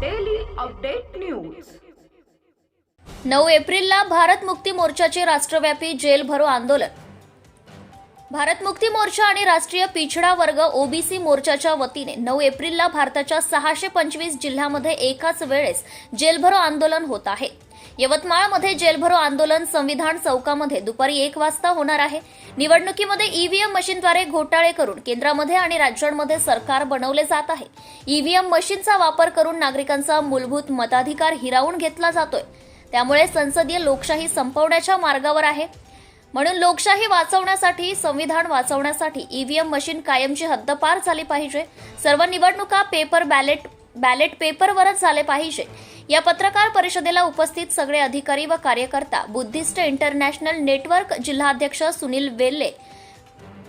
Daily update news नऊ एप्रिलला भारत मुक्ती मोर्चाचे राष्ट्रव्यापी जेल भरो आंदोलन. भारत मुक्ती मोर्चा आणि राष्ट्रीय पिछडा वर्ग ओबीसी मोर्चाच्या वतीने नऊ एप्रिलला भारताच्या सहाशे पंचवीस जिल्ह्यामध्ये एकाच वेळेस जेलभरो आंदोलन होत आहे. यवतमाळमध्ये जेलभरो आंदोलन संविधान चौकामध्ये दुपारी एक वाजता होणार आहे. निवडणुकीमध्ये ईव्हीएम मशीनद्वारे घोटाळे करून केंद्रामध्ये आणि राज्यांमध्ये सरकार बनवले जात आहे. ईव्हीएम मशीनचा वापर करून नागरिकांचा मूलभूत मताधिकार हिरावून घेतला जातोय. त्यामुळे संसदीय लोकशाही संपवण्याच्या मार्गावर आहे. म्हणून लोकशाही वाचवण्यासाठी संविधान वाचवण्यासाठी ईव्हीएम मशीन कायमची हद्दपार झाली पाहिजे. सर्व निवडणुका पेपर बॅलेट बॅलेट पेपरवरच झाले पाहिजे. या पत्रकार परिषदेला उपस्थित सगळे अधिकारी व कार्यकर्ता बुद्धिस्ट इंटरनॅशनल नेटवर्क जिल्हाध्यक्ष सुनील वेल्ले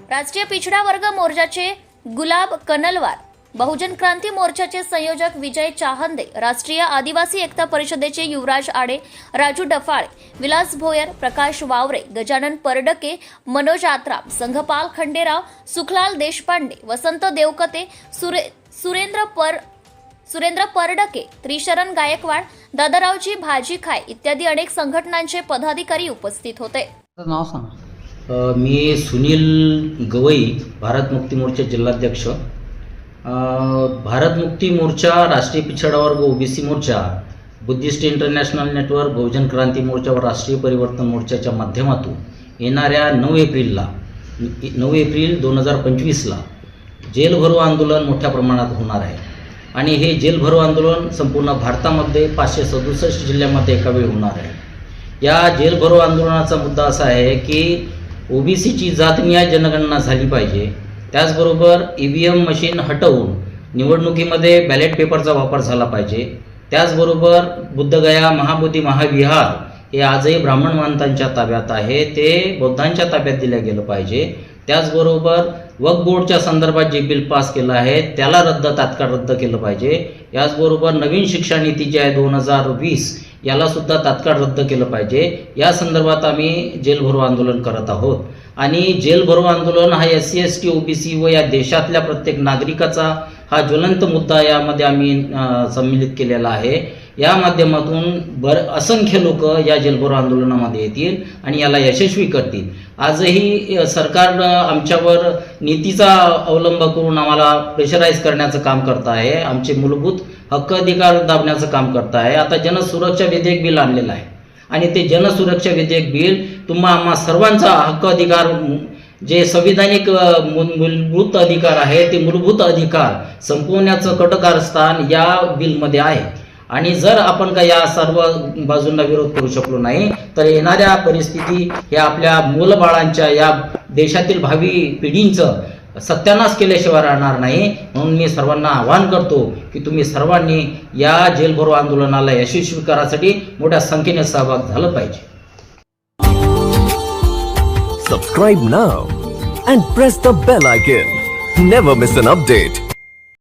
राष्ट्रीय पिछडा वर्ग मोर्चाचे गुलाब कनलवार बहुजन क्रांती मोर्चाचे संयोजक विजय चाहंदे राष्ट्रीय आदिवासी एकता परिषदेचे युवराज आडे राजू डफाळे विलास भोयर प्रकाश वावरे गजानन परडके मनोज आत्राम संघपाल खंडेराव सुखलाल देशपांडे वसंत देवकते सुरे सुरेंद्र पर सुरेंद्र परडके त्रिशरण गायकवाड दादारावजी भाजी खाय इत्यादी अनेक संघटनांचे पदाधिकारी उपस्थित होते. नाव सांग. मी सुनील गवई भारत मुक्ती मोर्चा जिल्हाध्यक्ष. भारत मुक्ती Morcha Rashtriya Pichhada Varg OBC Morcha Buddhist international network Bahujan Kranti Morcha व राष्ट्रीय परिवर्तन मोर्चाच्या माध्यमातून येणाऱ्या नऊ एप्रिलला नऊ एप्रिल दोन हजार पंचवीसला जेलभरो आंदोलन मोठ्या प्रमाणात होणार आहे. आणि हे जेलभरो आंदोलन संपूर्ण भारतामध्ये पाचशे सदुसष्ट जिल्ह्यामध्ये एका वेळी होणार आहे. या जेलभरो आंदोलनाचा मुद्दा असा आहे की ओबीसीची जातनिहाय जनगणना झाली पाहिजे. त्याचबरोबर ई व्ही एम मशीन हटवून निवडणुकीमध्ये बॅलेट पेपरचा वापर झाला पाहिजे. त्याचबरोबर बुद्धगया महाबोधी महाविहार हे आजही ब्राह्मण मानतांच्या ताब्यात आहे. ते बौद्धांच्या ताब्यात दिलं गेलं पाहिजे. त्याचबरोबर वक बोर्डच्या संदर्भात जे बिल पास केलं आहे त्याला रद्द तात्काळ रद्द केलं पाहिजे. याचबरोबर नवीन शिक्षा नीती जी आहे दोन हजार वीस याला सुद्धा तात्काळ रद्द केलं पाहिजे. या संदर्भात आम्ही जेल भरो आंदोलन करत आहोत. आणि जेल भरो आंदोलन हा S C S T O B C व या देशातल्या प्रत्येक नागरिकाचा हा ज्वलंत मुद्दा यामध्ये आम्ही अ, सम्मिलित केलेला आहे. या माध्यमातून बर असंख्य लोक या जेलभरो आंदोलनामध्ये येतील आणि याला यशस्वी करतील. आजही सरकारनं सरकार आमच्यावर नीतीचा अवलंब करून आम्हाला प्रेशराईज करण्याचं काम करत आहे. आमचे मूलभूत हक्क अधिकार दाबण्याचं काम करत आहे. आता जनसुरक्षा विधेयक बिल आणलेलं आहे. आणि ते जनसुरक्षा विधेयक बिल तुम्हा आम्हा सर्वांचा हक्क अधिकार जे संविधानिक मूल- मूलभूत अधिकार आहे ते मूलभूत अधिकार संपवण्याचं कटकारस्थान या बिलमध्ये आहे. आणि जर आपण का या सर्व बाजूंना विरोध करू शकलो नाही तर येणाऱ्या परिस्थिती हे आपल्या मूलबाळांच्या या देशातील भावी पिढींचं सत्यानाश केल्याशिवाय राहणार नाही. म्हणून मी सर्वांना आवाहन करतो की तुम्ही सर्वांनी या जेलभरो आंदोलनाला यशस्वी करासाठी मोठ्या संख्येने सहभाग झालं पाहिजे. Subscribe now and press the bell icon never miss an update